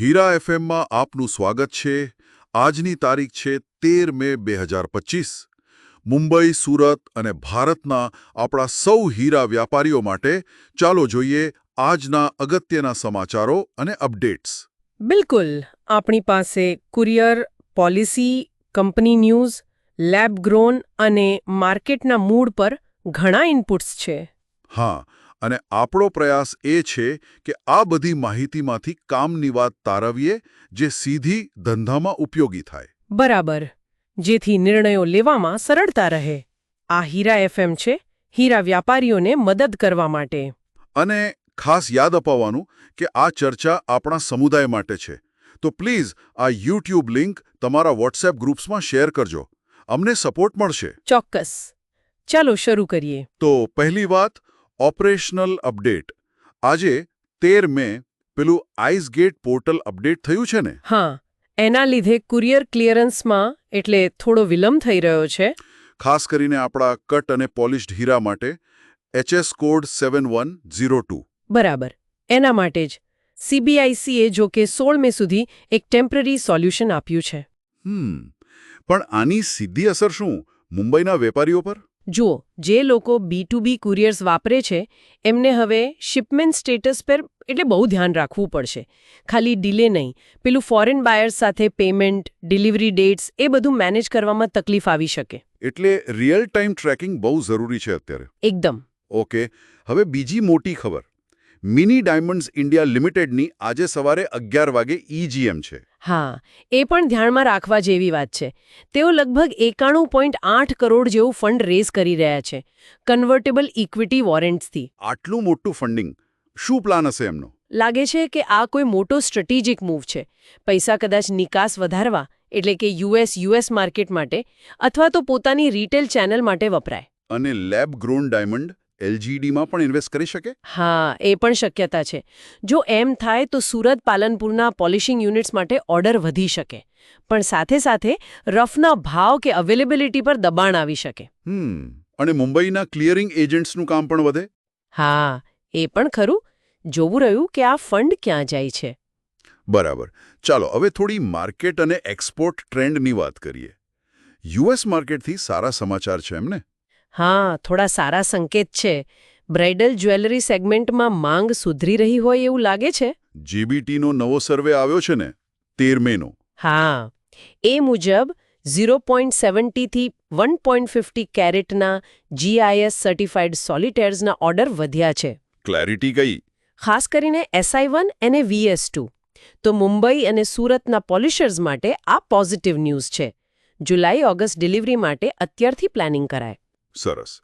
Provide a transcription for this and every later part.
હીરા એફએમમાં આપનું સ્વાગત છે. આજની તારીખ છે તેર મે બે હજાર પચીસ. મુંબઈ સુરત અને ભારતના આપણા સૌ હીરા વ્યાપારીઓ માટે ચાલો જોઈએ આજના અગત્યના સમાચારો અને અપડેટ્સ. બિલકુલ. આપણી પાસે courier policy company news lab grown અને માર્કેટના મૂડ પર ઘણા ઇનપુટ્સ છે. હા અને આપણો પ્રયાસ એ છે કે આ બધી માહિતીમાંથી કામની વાત તારવીએ જે સીધી ધંધામાં ઉપયોગી થાય. બરાબર. જેથી નિર્ણયો લેવામાં સરળતા રહે. આ હીરા એફએમ છે હીરા વ્યાપારીઓને મદદ કરવા માટે. અને ખાસ યાદ અપાવવાનું કે આ ચર્ચા આપણા સમુદાય માટે છે. તો પ્લીઝ આ યુટ્યુબ લિંક તમારા વોટ્સએપ ગ્રુપ્સમાં શેર કરજો. અમને સપોર્ટ મળશે. ચોક્કસ. ચાલો શરૂ કરીએ. તો પહેલી વાત ઓપરેશનલ અપડેટ. આજે તેર મે પેલું આઈસ ગેટ પોર્ટલ અપડેટ થયું છે ને? હા એના લીધે કુરિયર ક્લિયરન્સમાં એટલે થોડો વિલંબ થઈ રહ્યો છે. ખાસ કરીને આપણા કટ અને પોલિશ્ડ હીરા માટે HS code seven one zero two. બરાબર. એના માટે જ સીબીઆઈસીએ જો કે સોળ મે સુધી એક ટેમ્પરરી સોલ્યુશન આપ્યું છે. હમ. પણ આની સીધી અસર શું? મુંબઈના વેપારીઓ પર? જુઓ જે લોકો બી ટુ બી કુરિયર્સ વાપરે છે એમને હવે શિપમેન્ટ સ્ટેટસ પર એટલે બહુ ધ્યાન રાખવું પડશે. ખાલી ડિલે નહીં પેલું ફોરેન બાયર્સ સાથે પેમેન્ટ ડિલિવરી ડેટ્સ એ બધું મેનેજ કરવામાં તકલીફ આવી શકે. એટલે રિયલ ટાઈમ ટ્રેકિંગ બહુ જરૂરી છે અત્યારે. એકદમ. ઓકે હવે બીજી મોટી ખબર. મિની ડાયમંડ્સ ઇન્ડિયા લિમિટેડની આજે સવારે અગિયાર વાગે ઈજીએમ છે. હા એ પણ ધ્યાનમાં રાખવા જેવી વાત છે. તેઓ લગભગ એકાણું પોઈન્ટ આઠ કરોડ જેવું ફંડ રેઝ કરી રહ્યા છે કન્વર્ટેબલ ઇક્વિટી વોરંટ્સથી આટલું મોટું ફંડિંગ શું પ્લાન હશે એમનો? લાગે છે કે આ કોઈ મોટો સ્ટ્રેટેજિક મૂવ છે. પૈસા કદાચ નિકાસ વધારવા એટલે કે યુએસ યુએસ માર્કેટ માટે અથવા તો પોતાની રિટેલ ચેનલ માટે વપરાય. અને લેબ ગ્રોન ડાયમંડ એલજીડીમાં પણ ઇન્વેસ્ટ કરી શકે? હા એ પણ શક્યતા છે. જો એમ થાય તો સુરત પાલનપુરના પોલિશિંગ યુનિટ્સ માટે ઓર્ડર વધી શકે. પણ સાથે સાથે રફના ભાવ કે અવેલેબિલિટી પર દબાણ આવી શકે. હમ અને મુંબઈના ક્લિયરિંગ એજન્ટ્સનું કામ પણ વધે? હા એ પણ ખરું. જોવું રહ્યું કે આ ફંડ ક્યાં જાય છે. બરાબર. ચાલો હવે થોડી માર્કેટ અને એક્સપોર્ટ ટ્રેન્ડની વાત કરીએ. યુએસ માર્કેટથી સારા સમાચાર છે એમને? હા થોડા સારા સંકેત છે. બ્રાઇડલ જ્વેલરી સેગમેન્ટમાં માંગ સુધરી રહી હોય એવું લાગે છે? જીબીટીનો નવો સર્વે આવ્યો છે ને તેર મેનો. હા. એ મુજબ ઝીરો પોઈન્ટ સેવન્ટીથી વન પોઈન્ટ ફિફ્ટી કેરેટના જીઆઈએસ સર્ટિફાઈડ સોલિટેર્સના ઓર્ડર વધ્યા છે. ક્લેરિટી કઈ? ખાસ કરીને એસઆઈ વન અને વીએસ ટુ તો મુંબઈ અને સુરતના પોલિશર્સ માટે આ પોઝિટિવ ન્યૂઝ છે. જુલાઈ ઓગસ્ટ ડિલિવરી માટે અત્યારથી પ્લાનિંગ કરાય. સરસ.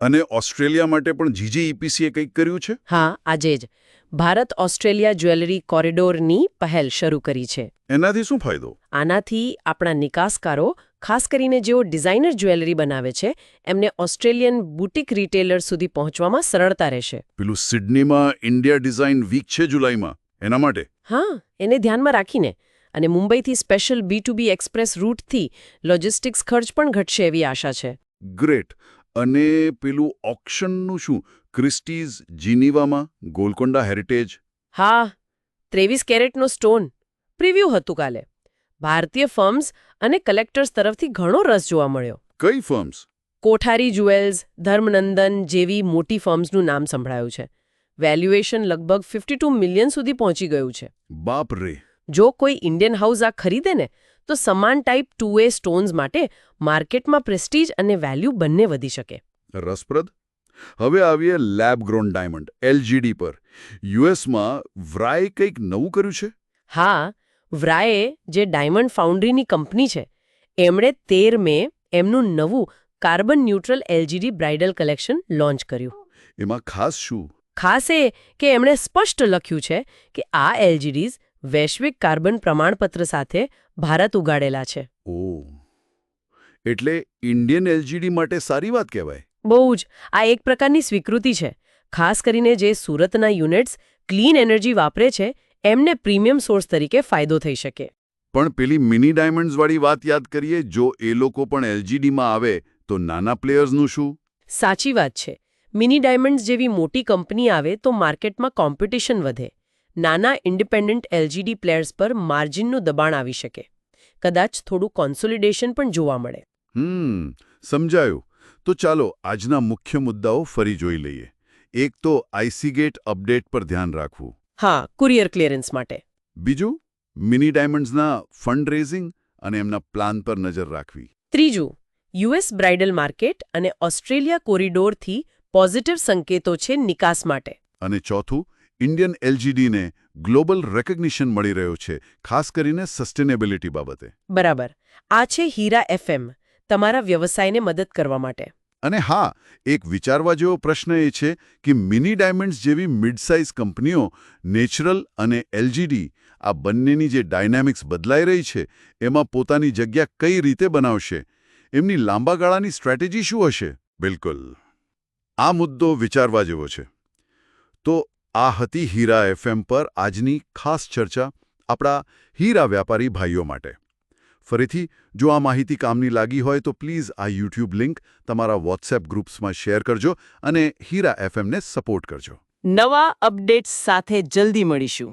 અને ઓસ્ટ્રેલિયા માટે પણ જીજીઈપીસીએ કંઈક કર્યું છે? હા આજે જ. ભારત ઓસ્ટ્રેલિયા જ્વેલરી કોરિડોરની પહેલ શરૂ કરી છે. એનાથી શું ફાયદો? આનાથી આપણા નિકાસકારો ખાસ કરીને જેઓ ડિઝાઇનર જ્વેલરી બનાવે છે એમને ઓસ્ટ્રેલિયન બુટિક રિટેલર સુધી પહોંચવામાં સરળતા રહેશે. પેલું સિડનીમાં ઇન્ડિયા ડિઝાઇન વીક છે જુલાઈમાં. એના માટે? હા એને ધ્યાનમાં રાખીને. અને મુંબઈથી special B to B express રૂટથી logistics ખર્ચ પણ ઘટશે એવી આશા છે. ગ્રેટ. અને પેલું ઓક્શનનું શું? ક્રિસ્ટીઝ જીનીવામાં ગોલકોન્ડા હેરિટેજ? હા ત્રેવીસ કેરેટનો સ્ટોન. પ્રિવ્યૂ હતું કાલે. ભારતીય ફર્મ્સ અને કલેક્ટર્સ તરફથી ઘણો રસ જોવા મળ્યો. કઈ ફર્મ્સ? કોઠારી જ્વેલ્સ ધર્મનંદન જેવી મોટી ફર્મ્સનું નામ સંભળાયું છે. વેલ્યુએશન લગભગ ફિફ્ટી ટુ મિલિયન સુધી પહોંચી ગયું છે. બાપ રે જો કોઈ ઇન્ડિયન હાઉસ આ ખરીદે ને તો સમાન ટાઈપ ટુ એ સ્ટોન્સ માટે માર્કેટમાં પ્રેસ્ટીજ અને વેલ્યુ બંને વધી શકે. રસપ્રદ? હવે આવીએ લેબ ગ્રોન ડાયમંડ એલજીડી પર. યુએસમાં વ્રાય કંઈક નવું કર્યું છે? હા વ્રાએ જે ડાયમંડ ફાઉન્ડ્રીની કંપની છે એમણે તેર મે એમનું નવું carbon neutral LGD bridal collection launch કર્યું. એમાં ખાસ શું? ખાસ એ કે એમણે સ્પષ્ટ લખ્યું છે કે આ એલજીડીઝ વૈશ્વિક કાર્બન પ્રમાણપત્ર સાથે ભારત ઉગાડેલા છે. ઓ. એટલે ઇન્ડિયન એલજીડી માટે સારી વાત કહેવાય? બહુ જ. આ એક પ્રકારની સ્વીકૃતિ છે. ખાસ કરીને જે સુરતના યુનિટ્સ ક્લીન એનર્જી વાપરે છે એમને પ્રીમિયમ સોર્સ તરીકે ફાયદો થઈ શકે. પણ પેલી મિની ડાયમંડ્સવાળી વાત યાદ કરીએ જો એ લોકો પણ એલજીડીમાં આવે તો નાના પ્લેયર્સનું શું? સાચી વાત છે. મિની ડાયમંડ્સ જેવી મોટી કંપની આવે તો માર્કેટમાં કોમ્પિટિશન વધે. નાના ઇન્ડિપેન્ડન્ટ એલજીડી પ્લેયર્સ પર માર્જિનનું દબાણ આવી શકે. કદાચ થોડું કોન્સોલિડેશન પણ જોવા મળે. હમ સમજાયું. તો ચાલો આજના મુખ્ય મુદ્દાઓ ફરી જોઈ લઈએ. એક તો આઈસીગેટ અપડેટ પર ધ્યાન રાખવું. હા કુરિયર ક્લિયરન્સ માટે. બીજું મિની ડાયમંડ્સના ફંડ રેઝિંગ અને એમના પ્લાન પર નજર રાખવી. ત્રીજું યુએસ બ્રાઇડલ માર્કેટ અને ઓસ્ટ્રેલિયા કોરિડોરથી પોઝિટિવ સંકેતો છે નિકાસ માટે. અને ચોથું ઇન્ડિયન એલજીડીને ગ્લોબલ રેકગ્નિશન મળી રહ્યો છે ખાસ કરીને સસ્ટેનેબિલિટી બાબતે. બરાબર. આ છે હીરા એફએમ તમારા વ્યવસાયને મદદ કરવા માટે. અને હા એક વિચારવા જેવો પ્રશ્ન એ છે કે મિની ડાયમંડ્સ જેવી મિડ-સાઇઝ કંપનીઓ નેચરલ અને એલજીડી આ બંનેની જે ડાયનામિક્સ બદલાઈ રહી છે એમાં પોતાની જગ્યા કઈ રીતે બનાવશે? એમની લાંબા ગાળાની સ્ટ્રેટેજી શું હશે? બિલકુલ. આ મુદ્દો વિચારવા જેવો છે. તો આ હતી હીરા એફએમ પર આજની ખાસ ચર્ચા આપણા હીરા વ્યાપારી ભાઈઓ માટે. ફરીથી, જો આ માહિતી કામની લાગી હોય તો પ્લીઝ આ યુટ્યુબ લિંક તમારા વોટ્સએપ ગ્રુપ્સમાં શેર કરજો અને હીરા એફએમને સપોર્ટ કરજો. નવા અપડેટ્સ સાથે જલ્દી મળીશું.